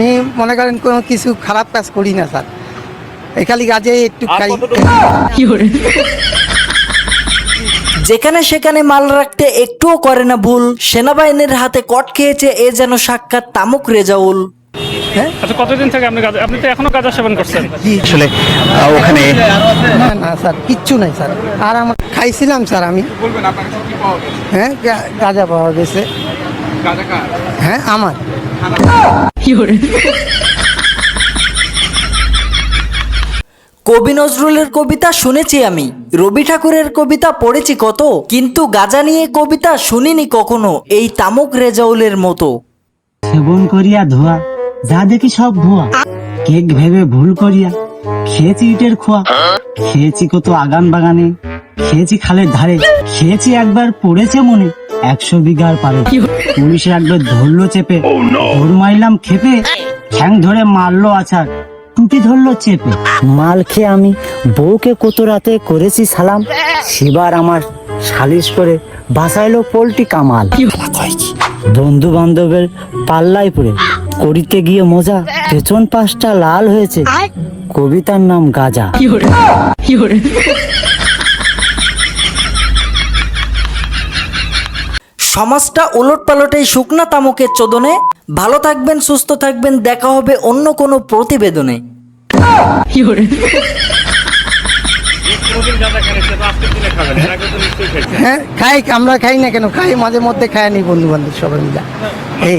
আমি মনে করেন কোনো কিছু খারাপ কাজ করি না স্যার। এই খালি কাজে একটু আর খাই? যেখানে সেখানে মাল রাখতে একটুও করে না ভুল। সেনাবাহিনীর হাতে কট খেয়েছে এ যেন সাক্ষাৎ তামুক রেজাউল। হ্যাঁ? আচ্ছা কতদিন থেকে আপনি গাঁজা আপনি তো এখনও গাঁজা সেবন করছেন। জি। আসলে আহ, ওখানে না না স্যার কিচ্ছু নাই স্যার। আর আমার খাইছিলাম স্যার আমি। হ্যাঁ গা- গাঁজা পাওয়া গেছে। হ্যাঁ আমার। কবি নজরুলের কবিতা শুনেছি আমি। রবি ঠাকুরের কবিতা পড়েছি কত কিন্তু গাজা নিয়ে কবিতা শুনিনি কখনো এই তামুক রেজাউলের মতো। সেবন করিয়া ধোয়া যা দেখি সব ভুয়া। কেক ভেবে ভুল করিয়া খেয়েছি ইটের খোয়া। খেয়েছি কত আগান বাগানে খেয়েছি খালের ধারে খেয়েছি একবার পড়েছে মনে। একশো বিঘার পারে। পুলিশে একবার ধরলো চেপে। ধর মাইলাম খেপে ঠ্যাং ধরে মারলো আছাড়। টুটি ধরলো চেপে। মাল খেয়ে আমি বউকে কত রাতে করেছি সালাম সেবার আমার সালিশ করে বাসাইলো পোল্টি কামাল। বন্ধু বান্ধবের পাল্লায় পড়ে করিতে গিয়ে মজা পেছন পাশটা লাল হয়েছে কবিতার নাম গাজা। সমাজটা ওলট পালটাই শুকনা তামকের চোদনে? ভালো থাকবেন, সুস্থ থাকবেন, দেখা হবে অন্য কোনো প্রতিবেদনে। হ্যাঁ খাই, আমরা খাই না কেন? খাই, মাঝে মধ্যে খাই নি বন্ধু বান্ধব সবাই মিলে। এই।